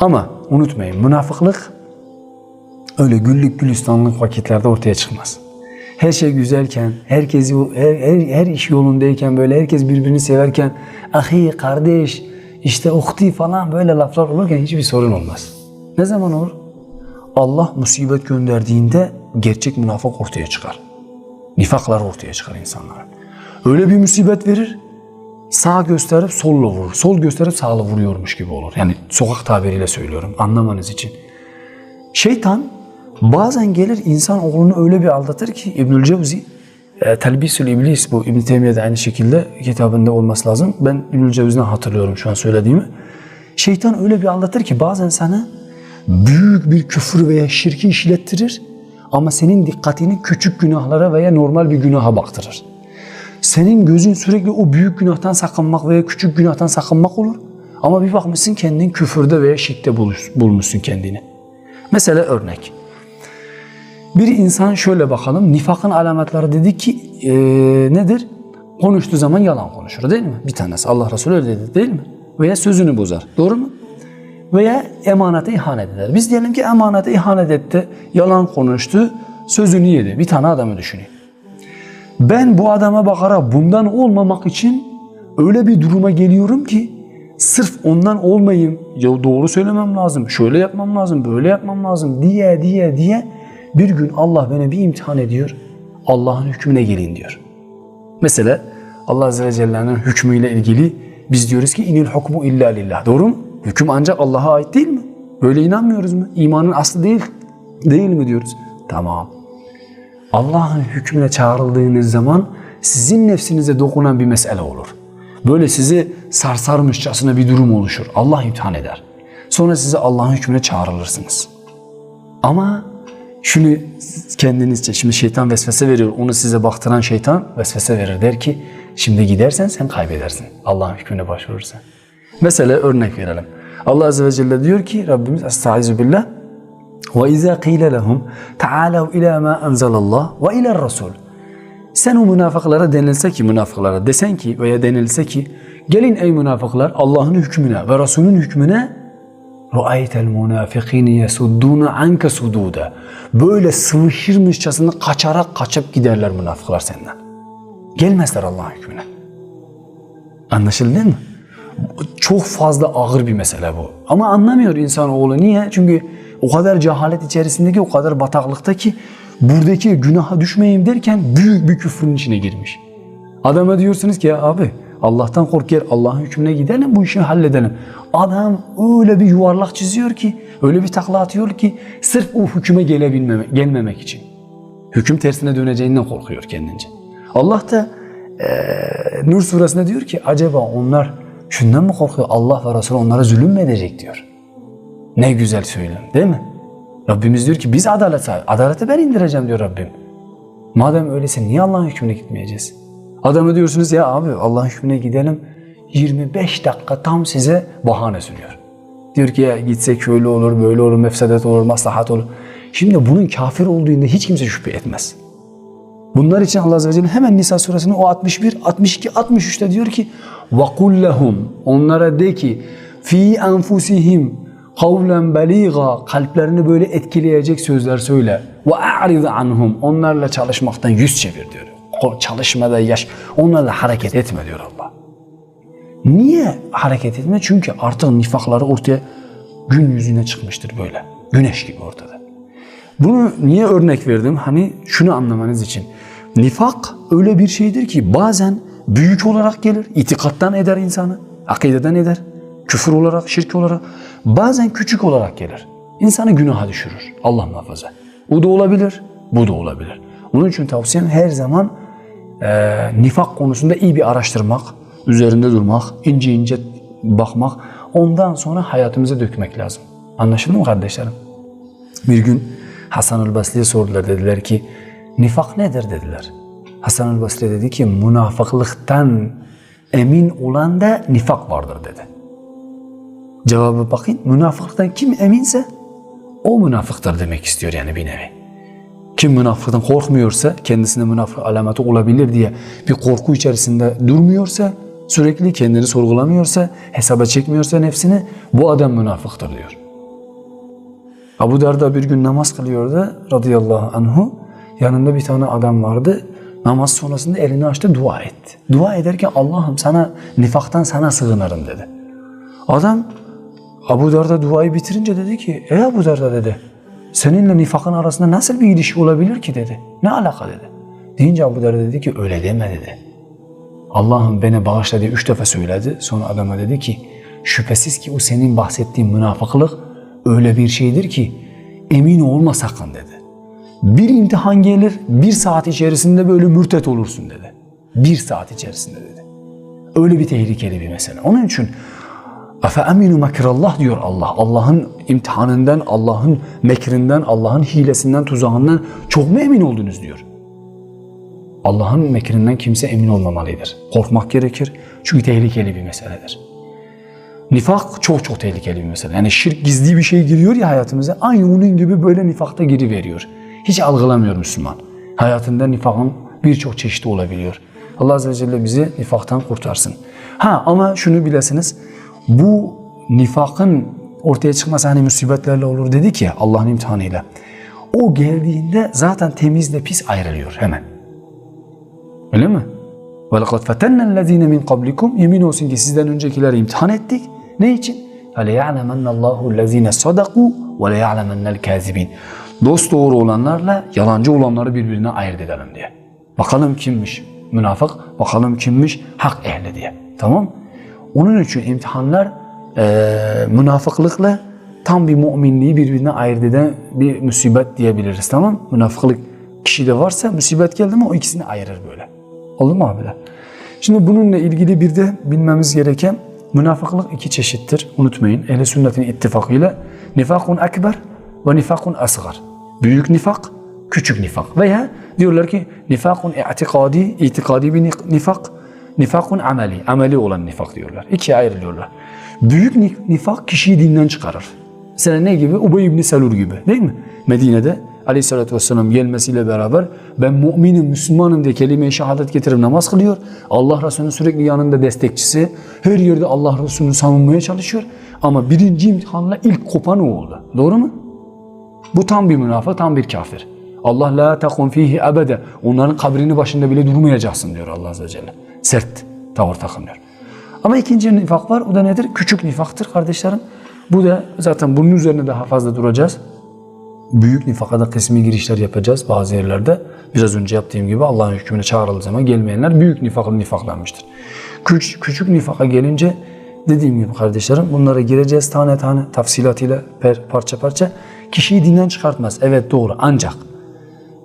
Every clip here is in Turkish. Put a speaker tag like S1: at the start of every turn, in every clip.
S1: Ama unutmayın münafıklık öyle güllük gülistanlık vakitlerde ortaya çıkmaz. Her şey güzelken, herkes her, her, her iş yolundayken böyle herkes birbirini severken ahi, kardeş, işte uhti falan böyle laflar olurken hiçbir sorun olmaz. Ne zaman olur? Allah musibet gönderdiğinde gerçek münafık ortaya çıkar. Nifaklar ortaya çıkar insanların. Öyle bir musibet verir, sağ gösterip solla vurur. Sol gösterip sağla vuruyormuş gibi olur. Yani sokak tabiriyle söylüyorum anlamanız için. Şeytan bazen gelir insan oğlunu öyle bir aldatır ki İbnül Cevzi e, Telbisül İblis bu İbn Teymiye de aynı şekilde kitabında olması lazım. Ben İbnül Cevzi'den hatırlıyorum şu an söylediğimi. Şeytan öyle bir aldatır ki bazen sana büyük bir küfür veya şirki işlettirir ama senin dikkatini küçük günahlara veya normal bir günaha baktırır. Senin gözün sürekli o büyük günahtan sakınmak veya küçük günahtan sakınmak olur. Ama bir bakmışsın kendin küfürde veya şirkte bulmuşsun kendini. Mesela örnek. Bir insan şöyle bakalım. Nifakın alametleri dedik ki eee, nedir? Konuştuğu zaman yalan konuşur değil mi? Bir tanesi Allah Resulü öyle dedi değil mi? Veya sözünü bozar. Doğru mu? Veya emanete ihanet eder. Biz diyelim ki emanete ihanet etti, yalan konuştu, sözünü yedi. Bir tane adamı düşünün. Ben bu adama bakarak bundan olmamak için öyle bir duruma geliyorum ki sırf ondan olmayayım, ya doğru söylemem lazım, şöyle yapmam lazım, böyle yapmam lazım diye diye diye bir gün Allah beni bir imtihan ediyor. Allah'ın hükmüne gelin diyor. Mesela Allah Azze ve Celle'nin hükmüyle ilgili biz diyoruz ki inil hukmu illa lillah. Doğru mu? Hüküm ancak Allah'a ait değil mi? Böyle inanmıyoruz mu? İmanın aslı değil. Değil mi diyoruz? Tamam. Allah'ın hükmüne çağrıldığınız zaman sizin nefsinize dokunan bir mesele olur. Böyle sizi sarsarmışçasına bir durum oluşur. Allah imtihan eder. Sonra size Allah'ın hükmüne çağrılırsınız. Ama şunu kendinizce, şimdi şeytan vesvese veriyor. Onu size baktıran şeytan vesvese verir. Der ki şimdi gidersen sen kaybedersin. Allah'ın hükmüne başvurursan. Mesela örnek verelim. Allah Azze ve Celle diyor ki Rabbimiz Estaizu billah وَاِذَا قِيلَ لَهُمْ تَعَالَوْا اِلَى مَا اَنْزَلَ اللّٰهِ وَاِلَى الرَّسُولِ Sen o münafıklara denilse ki münafıklara desen ki veya denilse ki gelin ey münafıklar Allah'ın hükmüne ve Resul'ün hükmüne رَأَيْتَ الْمُنَافِقِينَ يَسُدُّونَ عَنْكَ سُدُودًا Böyle sıvışırmışçasına kaçarak kaçıp giderler münafıklar senden. Gelmezler Allah'ın hükmüne. Anlaşıldı değil mi? Çok fazla ağır bir mesele bu. Ama anlamıyor insanoğlu. Niye? Çünkü o kadar cehalet içerisindeki, o kadar bataklıkta ki buradaki günaha düşmeyeyim derken büyük bir küfrün içine girmiş. Adama diyorsunuz ki ya abi Allah'tan kork gel Allah'ın hükmüne gidelim bu işi halledelim. Adam öyle bir yuvarlak çiziyor ki, öyle bir takla atıyor ki sırf o hüküme gelebilmemek, gelmemek için. Hüküm tersine döneceğinden korkuyor kendince. Allah da eee Nur suresinde diyor ki acaba onlar şundan mı korkuyor? Allah ve Resulü onlara zulüm mü edecek diyor. Ne güzel söylem değil mi? Rabbimiz diyor ki biz adalet sahibi. Adaleti ben indireceğim diyor Rabbim. Madem öyleyse niye Allah'ın hükmüne gitmeyeceğiz? Adamı diyorsunuz ya abi Allah'ın hükmüne gidelim. 25 dakika tam size bahane sunuyor. Diyor ki ya gitsek şöyle olur, böyle olur, mefsedet olur, maslahat olur. Şimdi bunun kafir olduğunda hiç kimse şüphe etmez. Bunlar için Allah Azze ve Celle hemen Nisa suresinin o 61, 62, 63'te diyor ki وَقُلْ لَهُمْ Onlara de ki fi enfusihim kavlen beliga kalplerini böyle etkileyecek sözler söyle. Ve a'rid anhum onlarla çalışmaktan yüz çevir diyor. Çalışmada yaş, onlarla hareket etme diyor Allah. Niye hareket etme? Çünkü artık nifakları ortaya gün yüzüne çıkmıştır böyle. Güneş gibi ortada. Bunu niye örnek verdim? Hani şunu anlamanız için. Nifak öyle bir şeydir ki bazen büyük olarak gelir, itikattan eder insanı, akideden eder, küfür olarak, şirk olarak. Bazen küçük olarak gelir. İnsanı günaha düşürür. Allah muhafaza. O da olabilir, bu da olabilir. Onun için tavsiyem her zaman e, nifak konusunda iyi bir araştırmak, üzerinde durmak, ince ince bakmak, ondan sonra hayatımıza dökmek lazım. Anlaşıldı mı kardeşlerim? Bir gün Hasan el Basri'ye sordular dediler ki nifak nedir dediler. Hasan el Basri dedi ki münafıklıktan emin olan da nifak vardır dedi. Cevabı bakın münafıklıktan kim eminse o münafıktır demek istiyor yani bir nevi. Kim münafıktan korkmuyorsa, kendisinde münafık alameti olabilir diye bir korku içerisinde durmuyorsa, sürekli kendini sorgulamıyorsa, hesaba çekmiyorsa nefsini, bu adam münafıktır diyor. Abu Darda bir gün namaz kılıyordu radıyallahu anhu. Yanında bir tane adam vardı. Namaz sonrasında elini açtı dua etti. Dua ederken Allah'ım sana nifaktan sana sığınırım dedi. Adam Abu Darda duayı bitirince dedi ki ey Abu Darda dedi seninle nifakın arasında nasıl bir ilişki olabilir ki dedi. Ne alaka dedi. Deyince Abu Darda dedi ki öyle deme dedi. Allah'ım beni bağışla diye üç defa söyledi. Sonra adama dedi ki şüphesiz ki o senin bahsettiğin münafıklık öyle bir şeydir ki emin olma sakın dedi. Bir imtihan gelir bir saat içerisinde böyle mürtet olursun dedi. Bir saat içerisinde dedi. Öyle bir tehlikeli bir mesele. Onun için Afe eminu makrallah diyor Allah. Allah'ın imtihanından, Allah'ın mekrinden, Allah'ın hilesinden, tuzağından çok mu emin oldunuz diyor. Allah'ın mekrinden kimse emin olmamalıdır. Korkmak gerekir. Çünkü tehlikeli bir meseledir. Nifak çok çok tehlikeli bir mesele. Yani şirk gizli bir şey giriyor ya hayatımıza. Aynı onun gibi böyle nifakta giriveriyor. Hiç algılamıyor Müslüman. Hayatında nifakın birçok çeşidi olabiliyor. Allah Azze ve Celle bizi nifaktan kurtarsın. Ha ama şunu bilesiniz Bu nifakın ortaya çıkması hani musibetlerle olur dedik ya Allah'ın imtihanıyla. O geldiğinde zaten temizle pis ayrılıyor hemen. Öyle mi? وَلَقَدْ فَتَنَّ الَّذ۪ينَ مِنْ قَبْلِكُمْ Yemin olsun ki sizden öncekileri imtihan ettik. Ne için? فَلَيَعْلَمَنَّ اللّٰهُ الَّذ۪ينَ صَدَقُوا وَلَيَعْلَمَنَّ الْكَاذِب۪ينَ Dost doğru olanlarla yalancı olanları birbirine ayırt edelim diye. Bakalım kimmiş münafık, bakalım kimmiş hak ehli diye. Tamam Onun için imtihanlar e, münafıklıkla tam bir müminliği birbirine ayırt eden bir musibet diyebiliriz. Tamam Münafıklık kişide varsa musibet geldi mi o ikisini ayırır böyle. Olur mu abiler? Şimdi bununla ilgili bir de bilmemiz gereken münafıklık iki çeşittir. Unutmayın. Ehl-i sünnetin ittifakıyla nifakun ekber ve nifakun asgar. Büyük nifak, küçük nifak. Veya diyorlar ki nifakun i'tikadi, itikadi bir nifak, nifakun ameli, ameli olan nifak diyorlar. İkiye ayrılıyorlar. Büyük nifak kişiyi dinden çıkarır. Mesela ne gibi? Ubey ibn Selur gibi değil mi? Medine'de Aleyhisselatü Vesselam gelmesiyle beraber ben müminim, Müslümanım diye kelime-i şehadet getirip namaz kılıyor. Allah Resulü'nün sürekli yanında destekçisi. Her yerde Allah Resulü'nü savunmaya çalışıyor. Ama birinci imtihanla ilk kopan o oldu. Doğru mu? Bu tam bir münafık, tam bir kafir. Allah la takum fihi ebede. Onların kabrini başında bile durmayacaksın diyor Allah Azze ve Celle. Sert tavır takınıyor. Ama ikinci nifak var. O da nedir? Küçük nifaktır kardeşlerim. Bu da zaten bunun üzerine daha fazla duracağız büyük nifakada kısmi girişler yapacağız bazı yerlerde. Biraz önce yaptığım gibi Allah'ın hükmüne çağrıldığı zaman gelmeyenler büyük nifaklı nifaklanmıştır. Küçük, küçük nifaka gelince dediğim gibi kardeşlerim bunlara gireceğiz tane tane tafsilatıyla per, parça parça. Kişiyi dinden çıkartmaz. Evet doğru ancak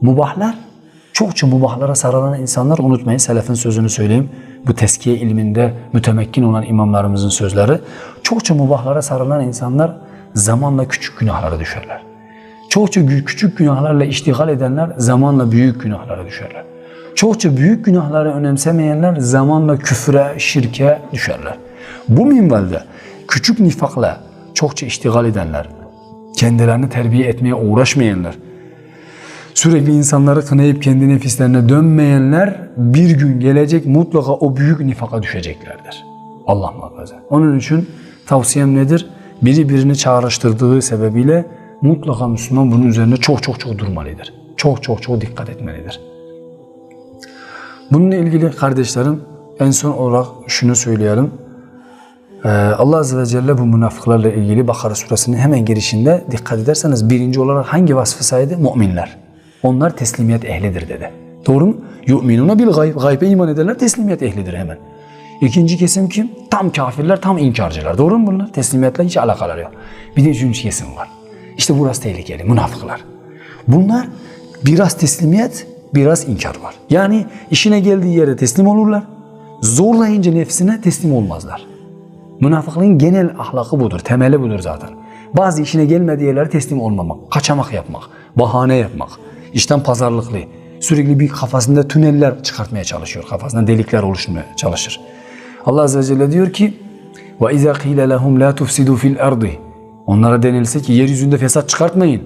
S1: mubahlar çokça mubahlara sarılan insanlar unutmayın selefin sözünü söyleyeyim. Bu teskiye ilminde mütemekkin olan imamlarımızın sözleri. Çokça mubahlara sarılan insanlar zamanla küçük günahlara düşerler. Çokça küçük günahlarla iştigal edenler zamanla büyük günahlara düşerler. Çokça büyük günahları önemsemeyenler zamanla küfre, şirke düşerler. Bu minvalde küçük nifakla çokça iştigal edenler, kendilerini terbiye etmeye uğraşmayanlar, sürekli insanları kınayıp kendi nefislerine dönmeyenler bir gün gelecek mutlaka o büyük nifaka düşeceklerdir. Allah muhafaza. Onun için tavsiyem nedir? Biri birini çağrıştırdığı sebebiyle mutlaka Müslüman bunun üzerine çok çok çok durmalıdır. Çok çok çok dikkat etmelidir. Bununla ilgili kardeşlerim en son olarak şunu söyleyelim. Ee, Allah Azze ve Celle bu münafıklarla ilgili Bakara suresinin hemen girişinde dikkat ederseniz birinci olarak hangi vasfı saydı? Müminler. Onlar teslimiyet ehlidir dedi. Doğru mu? Yu'minuna bil gayb. Gaybe iman ederler teslimiyet ehlidir hemen. İkinci kesim kim? Tam kafirler, tam inkarcılar. Doğru mu bunlar? Teslimiyetle hiç alakaları yok. Bir de üçüncü kesim var. İşte burası tehlikeli, münafıklar. Bunlar biraz teslimiyet, biraz inkar var. Yani işine geldiği yere teslim olurlar. Zorlayınca nefsine teslim olmazlar. Münafıklığın genel ahlakı budur, temeli budur zaten. Bazı işine gelmediği yerlere teslim olmamak, kaçamak yapmak, bahane yapmak, işten pazarlıklı, sürekli bir kafasında tüneller çıkartmaya çalışıyor, kafasında delikler oluşmaya çalışır. Allah Azze ve Celle diyor ki وَاِذَا قِيلَ لَهُمْ لَا تُفْسِدُوا فِي الْاَرْضِ Onlara denilse ki yeryüzünde fesat çıkartmayın.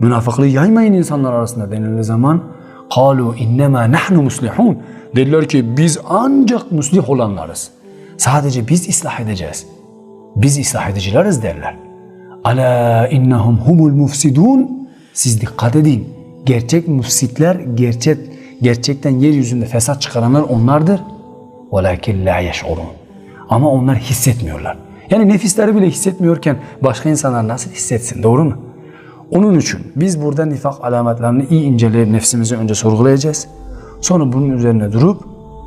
S1: Münafıklığı yaymayın insanlar arasında denildiği zaman قَالُوا اِنَّمَا نَحْنُ مُسْلِحُونَ Dediler ki biz ancak muslih olanlarız. Sadece biz ıslah edeceğiz. Biz ıslah edicileriz derler. Ala innahum humul mufsidun. Siz dikkat edin. Gerçek müfsitler, gerçek gerçekten yeryüzünde fesat çıkaranlar onlardır. Velakin la yeş'urun. Ama onlar hissetmiyorlar. Yani nefisleri bile hissetmiyorken başka insanlar nasıl hissetsin? Doğru mu? Onun için biz burada nifak alametlerini iyi inceleyip nefsimizi önce sorgulayacağız. Sonra bunun üzerine durup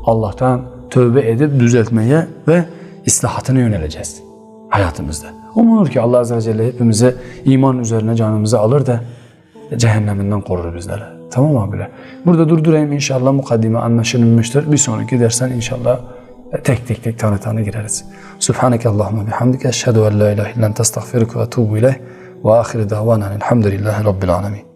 S1: Allah'tan tövbe edip düzeltmeye ve islahatına yöneleceğiz hayatımızda. Umulur ki Allah Azze ve Celle hepimize iman üzerine canımızı alır da cehenneminden korur bizleri. Tamam abiler? Burada durdurayım inşallah mukaddime anlaşılmıştır. Bir sonraki dersten inşallah tek tek tek tane tane gireriz. Subhaneke Allahümme bihamdike eşhedü en la ilahe illen testağfiruke ve etubu ileyh ve ahire davana elhamdülillahi rabbil alemin.